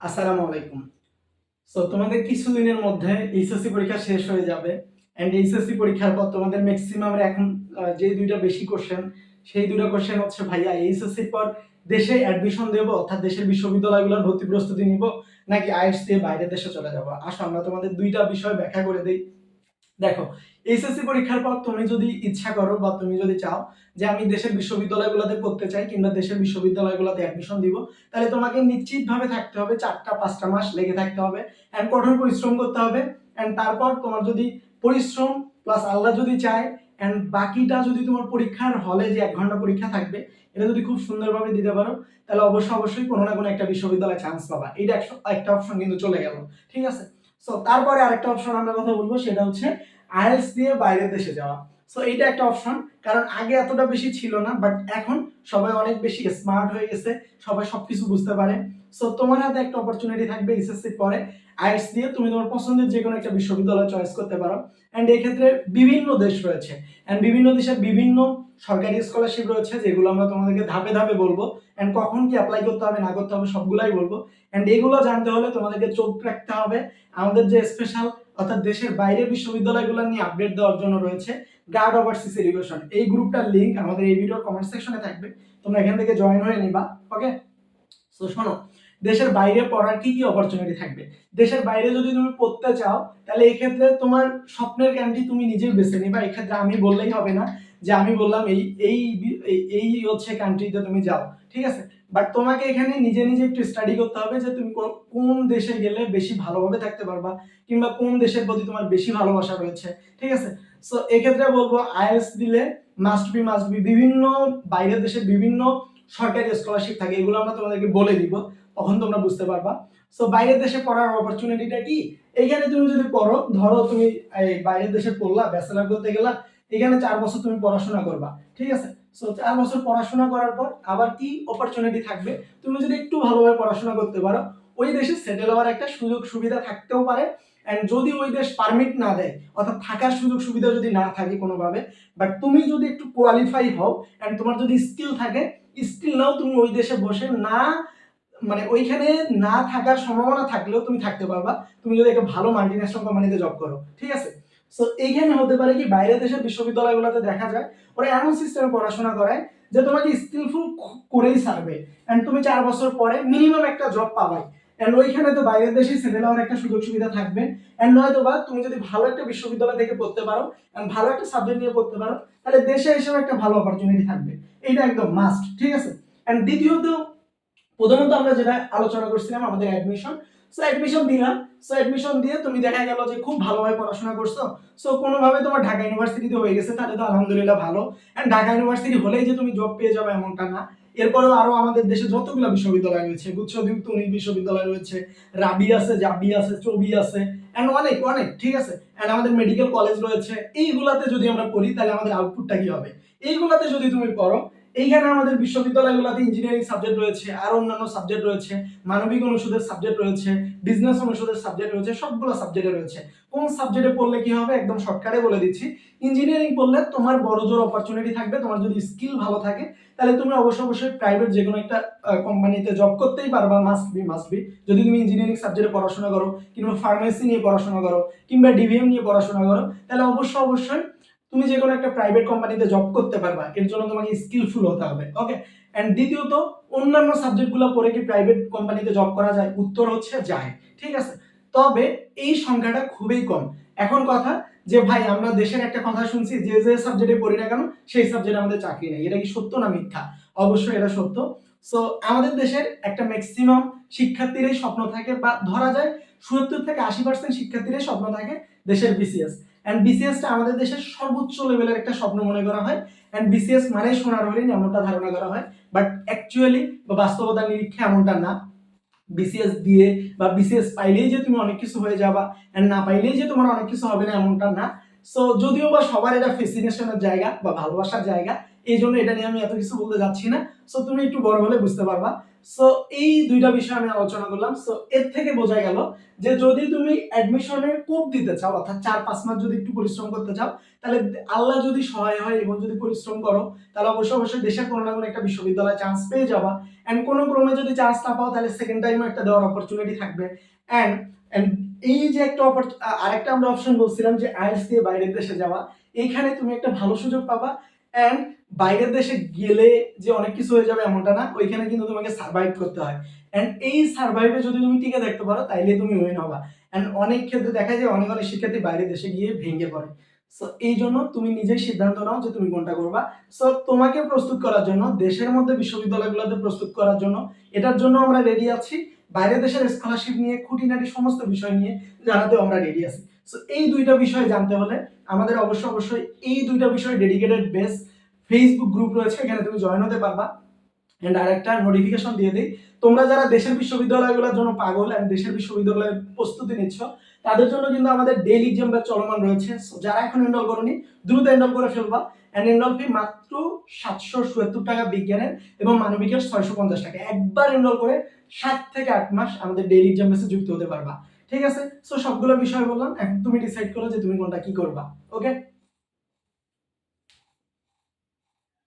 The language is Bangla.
আসসালামু আলাইকুম। সো তোমাদের কিছুদিনের মধ্যে এইচএসসি পরীক্ষা শেষ হয়ে যাবে অ্যান্ড এইচএসসি পরীক্ষার পর তোমাদের ম্যাক্সিমাম এখন যে দুইটা বেশি কোশ্চেন সেই দুটো কোশ্চেন হচ্ছে ভাইয়া এইচএসসির পর দেশে অ্যাডমিশন দেব অর্থাৎ দেশের বিশ্ববিদ্যালয়গুলোর ভর্তি প্রস্তুতি নিব নাকি আইএস দিয়ে বাইরের দেশে চলে যাব? আসো, আমরা তোমাদের দুইটা বিষয় ব্যাখ্যা করে দিই। দেখো এইচএসসি পরীক্ষার পর তুমি যদি ইচ্ছা করো বা তুমি যদি চাও যে আমি দেশের বিশ্ববিদ্যালয়গুলোতে পড়তে চাই কিংবা দেশের বিশ্ববিদ্যালয়গুলোতে অ্যাডমিশন দিব, তাহলে তোমাকে নিশ্চিতভাবে থাকতে হবে চারটা, পাঁচটা মাস লেগে থাকতে হবে অ্যান্ড কঠোর পরিশ্রম করতে হবে অ্যান্ড তারপর তোমার যদি পরিশ্রম প্লাস আল্লাহ যদি চায় অ্যান্ড বাকিটা যদি তোমার পরীক্ষার হলে যে এক ঘণ্টা পরীক্ষা থাকবে, এটা যদি খুব সুন্দরভাবে দিতে পারো, তাহলে অবশ্যই অবশ্যই কোনো না কোনো একটা বিশ্ববিদ্যালয়ে চান্স পাবা। এইটা একটা অপশন কিন্তু চলে গেল। ঠিক আছে? সো তারপরে আরেকটা অপশন আমরা কথা বলব, সেটা হচ্ছে আইএলস দিয়ে বাইরের দেশে যাওয়া। সো এইটা একটা অপশন কারণ আগে এতটা বেশি ছিল না বাট এখন সবাই অনেক বেশি স্মার্ট হয়ে গেছে, সবাই সবকিছু বুঝতে পারে। সো তোমার হাতে একটা অপরচুনিটি থাকবে এসএসসি পরে। আইএলস দিয়ে তুমি তোমার পছন্দের যে কোনো একটা বিশ্ববিদ্যালয় চয়েস করতে পারো। অ্যান্ড এক্ষেত্রে বিভিন্ন দেশ রয়েছে। অ্যান্ড বিভিন্ন দেশের বিভিন্ন সরকারি স্কলারশিপ রয়েছে, যেগুলো আমরা তোমাদেরকে ধাপে ধাপে বলব। অ্যান্ড কখন কি অ্যাপ্লাই করতে হবে, না করতে হবে, সবগুলাই বলব। অ্যান্ড এগুলো জানতে হলে তোমাদেরকে চোখ রাখতে হবে। আমাদের যে স্পেশাল অর্থাৎ দেশের বাইরের বিশ্ববিদ্যালয়গুলো নিয়ে আপডেট দেওয়ার জন্য রয়েছে। গার্ড ওভারসিস এডুকেশন এই গ্রুপটার লিংক আমাদের এই ভিডিওর কমেন্ট সেকশনে থাকবে। তোমরা এখান থেকে জয়েন হয়ে নিবা ওকে সো শোনো, দেশের বাইরে পড়ার কি কি অপরচুনিটি থাকবে? দেশের বাইরে যদি তুমি পড়তে চাও, তাহলে এই ক্ষেত্রে তোমার স্বপ্নের জ্ঞানটি তুমি নিজেই বেছে নিবা। এক্ষেত্রে আমি বললেই হবে না যে আমি বললাম এই এই, এই- এই হচ্ছে কান্ট্রিতে তুমি যাও, ঠিক আছে? বাট তোমাকে এখানে নিজে নিজে একটু স্টাডি করতে হবে যে তুমি কোন দেশে গেলে বেশি ভালোভাবে থাকতে পারবা, কিংবা কোন দেশের প্রতি তোমার বেশি ভালোবাসা রয়েছে, ঠিক আছে? সো এক্ষেত্রে বলব আইএলস দিলে মাস্ট বি মাস্ট বি বিভিন্ন বাইরের দেশে বিভিন্ন সরকারি স্কলারশিপ থাকে, এগুলো আমরা তোমাদেরকে বলে দিব, তখন তোমরা বুঝতে পারবা। সো বাইরের দেশে পড়ার অপরচুনিটিটা কি? এখানে তুমি যদি পড়ো, ধরো তুমি বাইরের দেশে পড়লা ব্যাচেলার করতে গেলা, এখানে চার বছর তুমি পড়াশোনা করবা, ঠিক আছে? সো চার বছর পড়াশোনা করার পর আবার কি অপরচুনিটি থাকবে? তুমি যদি একটু ভালোভাবে পড়াশোনা করতে পারো, ওই দেশে সেটেল হওয়ার একটা সুযোগ সুবিধা থাকতেও পারে অ্যান্ড যদি ওই দেশ পারমিট না দেয়, অর্থাৎ থাকার সুযোগ সুবিধা যদি না থাকে কোনোভাবে বাট তুমি যদি একটু কোয়ালিফাই হও অ্যান্ড তোমার যদি স্কিল থাকে স্কিল নাও তুমি ওই দেশে বসে না মানে ওইখানে না থাকার সম্ভাবনা থাকলেও তুমি থাকতে পারবা। তুমি যদি একটা ভালো মাল্টিন্যাশনাল কোম্পানিতে জব করো, ঠিক আছে? সো এইখানে হতে পারে কি, বাইরের দেশের বিশ্ববিদ্যালয়গুলোতে দেখা যায়, ওরা এমন সিস্টেমে পড়াশোনা করায় যে তোমাকে স্কিলফুল করেই সারবে অ্যান্ড তুমি চার বছর পরে মিনিমাম একটা জব পাবাই। অ্যান্ড ওইখানে তো বাইরের দেশে সেটেল হওয়ার একটা সুযোগ সুবিধা থাকবে। নয়তো বা তুমি যদি ভালো একটা বিশ্ববিদ্যালয় থেকে পড়তে পারো ভালো একটা সাবজেক্ট নিয়ে পড়তে পারো, তাহলে দেশে এসেও একটা ভালো অপরচুনিটি থাকবে। একদম মাস্ট ঠিক আছে? দ্বিতীয়ত প্রথমত আমরা যেটা আলোচনা করছিলাম, আমাদের অ্যাডমিশন সো অ্যাডমিশন দিলাম সো অ্যাডমিশন দিয়ে তুমি দেখা গেল যে খুব ভালোভাবে পড়াশোনা করছ। সো কোনোভাবে তোমার ঢাকা ইউনিভার্সিটিতে হয়ে গেছে, তাহলে তো আলহামদুলিল্লাহ ভালো। অ্যান্ড ঢাকা ইউনিভার্সিটি হলেই যে তুমি জব পেয়ে যাবে এমনটা না। এরপরেও আরও আমাদের দেশে যতগুলো বিশ্ববিদ্যালয় রয়েছে গুচ্ছদীপ্ত উনিশ বিশ্ববিদ্যালয় রয়েছে, রাবি আছে, জাবি আছে, চবি আছে অ্যান্ড অনেক অনেক, ঠিক আছে? অ্যান্ড আমাদের মেডিকেল কলেজ রয়েছে, এইগুলাতে যদি আমরা পড়ি, তাহলে আমাদের আউটপুটটা কি হবে? এইগুলাতে যদি তুমি পড়ো এইখানে আমাদের বিশ্ববিদ্যালয়গুলোতে ইঞ্জিনিয়ারিং সাবজেক্ট রয়েছে, আর অন্যান্য সাবজেক্ট রয়েছে, মানবিক অনুষদের সাবজেক্ট রয়েছে বিজনেস অনুষদের সাবজেক্ট রয়েছে, সবগুলো সাবজেক্টে রয়েছে। কোন সাবজেক্টে পড়লে কি হবে? একদম শর্টকাটে বলে দিচ্ছি। ইঞ্জিনিয়ারিং পড়লে তোমার বড় জোর অপরচুনিটি থাকবে, তোমার যদি স্কিল ভালো থাকে, তাহলে তুমি অবশ্যই অবশ্যই প্রাইভেট যে কোনো একটা কোম্পানিতে জব করতেই পারবা মাস্ট বি মাস্ট বি যদি তুমি ইঞ্জিনিয়ারিং সাবজেক্টে পড়াশোনা করো, কিংবা ফার্মেসি নিয়ে পড়াশোনা করো, কিংবা ডিভিএম নিয়ে পড়াশোনা করো, তাহলে অবশ্যই অবশ্যই তুমি যে কোনো একটা প্রাইভেট কোম্পানিতে জব করতে পারবা, এর জন্য তোমাকে স্কিলফুল হতে হবে ওকে অ্যান্ড দ্বিতীয়ত, অন্যান্য সাবজেক্টগুলো পড়ে কি প্রাইভেট কোম্পানিতে জব করা যায়? উত্তর হচ্ছে যায়, ঠিক আছে? তবে এই সংখ্যাটা খুবই কম। এখন কথা যে, ভাই, আমরা দেশের একটা কথা শুনছি, যে যে সাবজেক্টে পড়ি না কেন, সেই সাবজেক্টে আমাদের চাকরি নেই। এটা কি সত্য না মিথ্যা? অবশ্যই এটা সত্য। সো আমাদের দেশের একটা ম্যাক্সিমাম শিক্ষার্থীরই স্বপ্ন থাকে বা ধরা যায়, সত্তর থেকে আশি পার্সেন্ট শিক্ষার্থীরই স্বপ্ন থাকে দেশের বিসিএস অ্যান্ড বিসিএসটা আমাদের দেশের সর্বোচ্চ লেভেলের একটা স্বপ্ন মনে করা হয়। অ্যান্ড বিসিএস মানে সোনার হরিণ এমনটা ধারণা করা হয়। বাট অ্যাকচুয়ালি বা বাস্তবতার নিরীক্ষে এমনটা না। বিসিএস দিয়ে বা বিসিএস পাইলেই যে তুমি অনেক কিছু হয়ে যাবা। অ্যান্ড না পাইলেই যে তোমার অনেক কিছু হবে না এমনটা না। সো যদিও বা সবার এটা ফেসিনেশনের জায়গা বা ভালোবাসার জায়গা এই জন্য এটা নিয়ে আমি এত কিছু বলতে যাচ্ছি না। সো তুমি একটু বড় হলে বুঝতে পারবা। সো এই দুইটা বিষয় আমি আলোচনা করলাম। সো এর থেকে বোঝা গেল যে যদি তুমি অ্যাডমিশনের কোপ দিতে চাও, অর্থাৎ চার পাঁচ মাস যদি একটু পরিশ্রম করতে চাও, তাহলে আল্লাহ যদি সহায় হয় এবং যদি পরিশ্রম করো, তাহলে অবশ্যই অবশ্যই দেশের কোনো না কোনো একটা বিশ্ববিদ্যালয়ে চান্স পেয়ে যাবা। অ্যান্ড কোনো ক্রমে যদি চান্স না পাও, তাহলে সেকেন্ড টাইমও একটা দেওয়ার অপরচুনিটি থাকবে। অ্যান্ড অ্যান্ড এই যে একটা অপর- আরেকটা আমরা অপশন বলছিলাম যে আইএস দিয়ে বাইরের দেশে যাওয়া। এইখানে তুমি একটা ভালো সুযোগ পাবা। অ্যান্ড বাইরের দেশে গেলে যে অনেক কিছু হয়ে যাবে এমনটা না, ওইখানে কিন্তু তোমাকে সার্ভাইভ করতে হয়। অ্যান্ড এই সার্ভাইভে যদি তুমি টিকে থাকতে পারো, তাইলে তুমি উইন হবা। অ্যান্ড অনেক ক্ষেত্রে দেখা যায় অনেক অনেক শিক্ষার্থী বাইরের দেশে গিয়ে ভেঙে পড়ে। সো এই জন্য তুমি নিজেই সিদ্ধান্ত নাও যে তুমি কোনটা করবা। সো তোমাকে প্রস্তুত করার জন্য, দেশের মধ্যে বিশ্ববিদ্যালয়গুলোতে প্রস্তুত করার জন্য, এটার জন্য আমরা রেডি আছি। বাইরের দেশের স্কলারশিপ নিয়ে, খুঁটিনাটি সমস্ত বিষয় নিয়ে জানাতেও আমরা রেডি আছি। সো এই দুইটা বিষয় জানতে হলে আমাদের অবশ্যই অবশ্যই এই দুইটা বিষয় ডেডিকেটেড বেস ফেসবুক গ্রুপ রয়েছে, এখানে তুমি জয়েন হতে পারবা। এন্ড আরেকটা নোটিফিকেশন দিয়ে দিই, তোমরা যারা দেশের বিশ্ববিদ্যালয়গুলোর জন্য পাগল অ্যান্ড দেশের বিশ্ববিদ্যালয়ের প্রস্তুতি নিচ্ছ, তাদের জন্য কিন্তু আমাদের ডেইলি এক্সাম ব্যাচ চলমান রয়েছে যারা এখন এনরোল করনি, দ্রুত এনরোল করে ফেলবা। অ্যান্ড এনরোল ফি মাত্র সাতশো সত্তর টাকা বিজ্ঞানের এবং মানবিকের ছয়শো পঞ্চাশ টাকা। একবার এনরোল করে সাত থেকে আট মাস আমাদের ডেইলি এক্সাম ব্যাচে যুক্ত হতে পারবা। ঠিক আছে? সো সবগুলো বিষয় বললাম, এখন তুমি ডিসাইড করো যে তুমি কোনটা কি করবা। ওকে